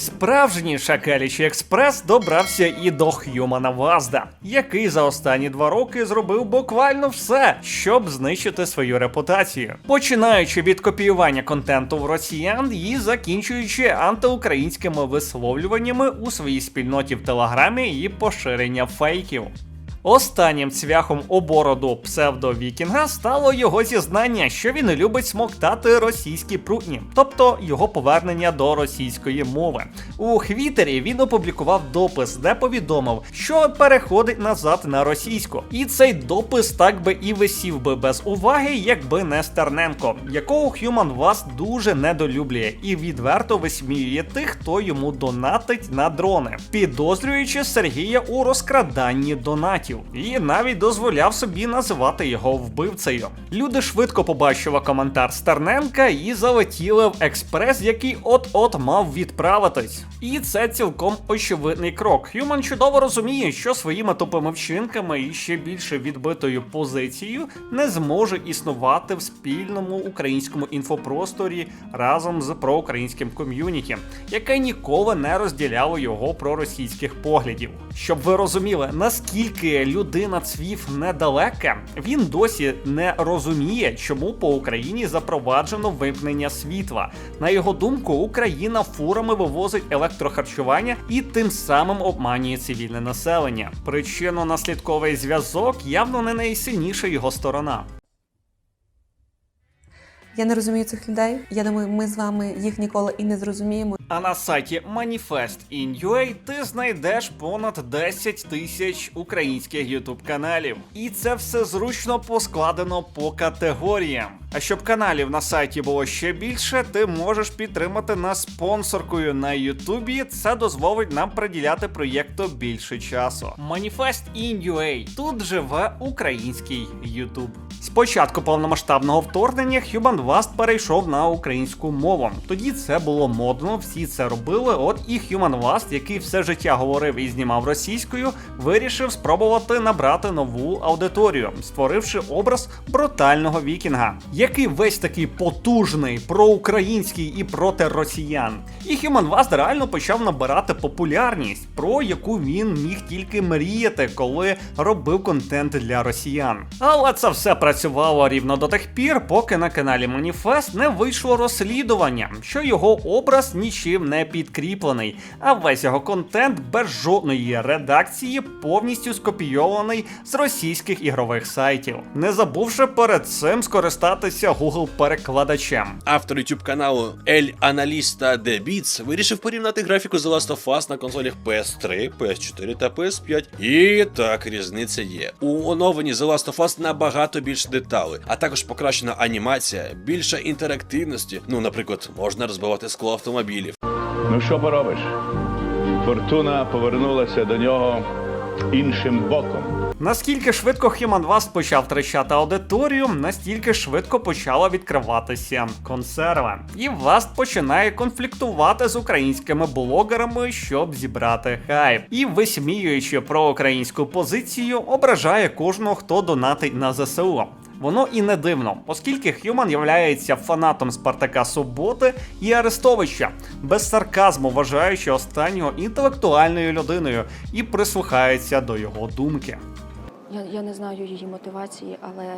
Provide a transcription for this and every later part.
Справжній шакалічий експрес добрався і до Х'юмана Вазда, який за останні два роки зробив буквально все, щоб знищити свою репутацію, починаючи від копіювання контенту в росіян і закінчуючи антиукраїнськими висловлюваннями у своїй спільноті в Телеграмі і поширення фейків. Останнім цвяхом у бороду псевдо-вікінга стало його зізнання, що він любить смоктати російські прутні, тобто його повернення до російської мови. У Хвітері він опублікував допис, де повідомив, що переходить назад на російську. І цей допис так би і висів би без уваги, якби не Стерненко, якого Human Вас дуже недолюблює і відверто висміює тих, хто йому донатить на дрони, підозрюючи Сергія у розкраданні донатів, і навіть дозволяв собі називати його вбивцею. Люди швидко побачили коментар Стерненка і залетіли в експрес, який от-от мав відправитись. І це цілком очевидний крок. Х'юман чудово розуміє, що своїми тупими вчинками і ще більше відбитою позицією не зможе існувати в спільному українському інфопросторі разом з проукраїнським ком'юніті, яке ніколи не розділяло його проросійських поглядів. Щоб ви розуміли, наскільки людина цвів недалека, він досі не розуміє, чому по Україні запроваджено вимкнення світла. На його думку, Україна фурами вивозить електрохарчування і тим самим обманює цивільне населення. Причинно-наслідковий зв'язок явно не найсильніша його сторона. Я не розумію цих людей. Я думаю, ми з вами їх ніколи і не зрозуміємо. А на сайті Manifest.in.ua ти знайдеш понад 10 тисяч українських ютуб каналів. І це все зручно поскладено по категоріям. А щоб каналів на сайті було ще більше, ти можеш підтримати нас спонсоркою на Ютубі. Це дозволить нам приділяти проєкту більше часу. Manifest.in.ua. Тут живе український Ютуб. Спочатку повномасштабного вторгнення Human Vast перейшов на українську мову. Тоді це було модно, всі це робили. От і Human Vast, який все життя говорив і знімав російською, вирішив спробувати набрати нову аудиторію, створивши образ брутального вікінга, який весь такий потужний, проукраїнський і проти росіян. І Human Vast реально почав набирати популярність, про яку він міг тільки мріяти, коли робив контент для росіян. Але це все працювало рівно до тих пір, поки на каналі Маніфест не вийшло розслідування, що його образ нічим не підкріплений, а весь його контент без жодної редакції повністю скопійований з російських ігрових сайтів, не забувши перед цим скористатися Google перекладачем. Автор YouTube каналу El Analista The Beats вирішив порівняти графіку The Last of Us на консолях PS3, PS4 та PS5. І так, різниця є. У оновленні The Last of Us набагато більше деталей, а також покращена анімація, більше інтерактивності. Ну, наприклад, можна розбивати скло автомобілів. Ну що поробиш? Фортуна повернулася до нього іншим боком. Наскільки швидко Human Vast почав втрачати аудиторію, настільки швидко почала відкриватися консерва. І Vast починає конфліктувати з українськими блогерами, щоб зібрати хайп. І висміюючи про українську позицію, ображає кожного, хто донатить на ЗСУ. Воно і не дивно, оскільки Х'юман являється фанатом Спартака Суботи і Арестовича, без сарказму вважаючи останнього інтелектуальною людиною і прислухається до його думки. Я, я не знаю її мотивації, але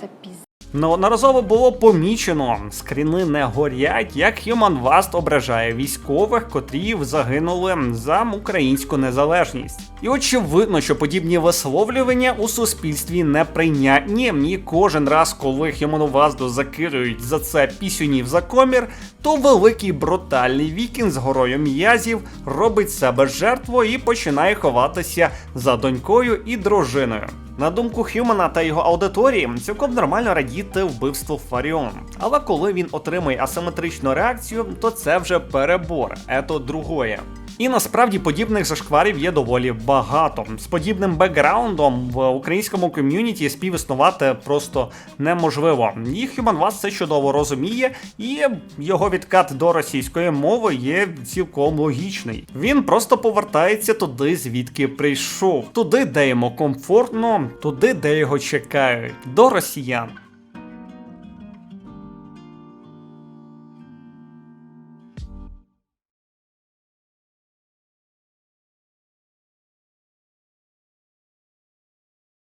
це піз. Неодноразово було помічено, скріни не горять, як Human Vast ображає військових, котрі загинули за українську незалежність. І очевидно, що подібні висловлювання у суспільстві неприйнятні. І кожен раз, коли Human Vast закидують за це пісюнів за комір, то великий брутальний вікінг з горою м'язів робить себе жертву і починає ховатися за донькою і дружиною. На думку Х'юмана та його аудиторії, цілком нормально радіти вбивству Фаріон. Але коли він отримує асиметричну реакцію, то це вже перебор, ето другое. І насправді подібних зашкварів є доволі багато. З подібним бекграундом в українському ком'юніті співіснувати просто неможливо. І Human Вас це чудово розуміє, і його відкат до російської мови є цілком логічний. Він просто повертається туди, звідки прийшов, туди, де йому комфортно, туди, де його чекають, до росіян.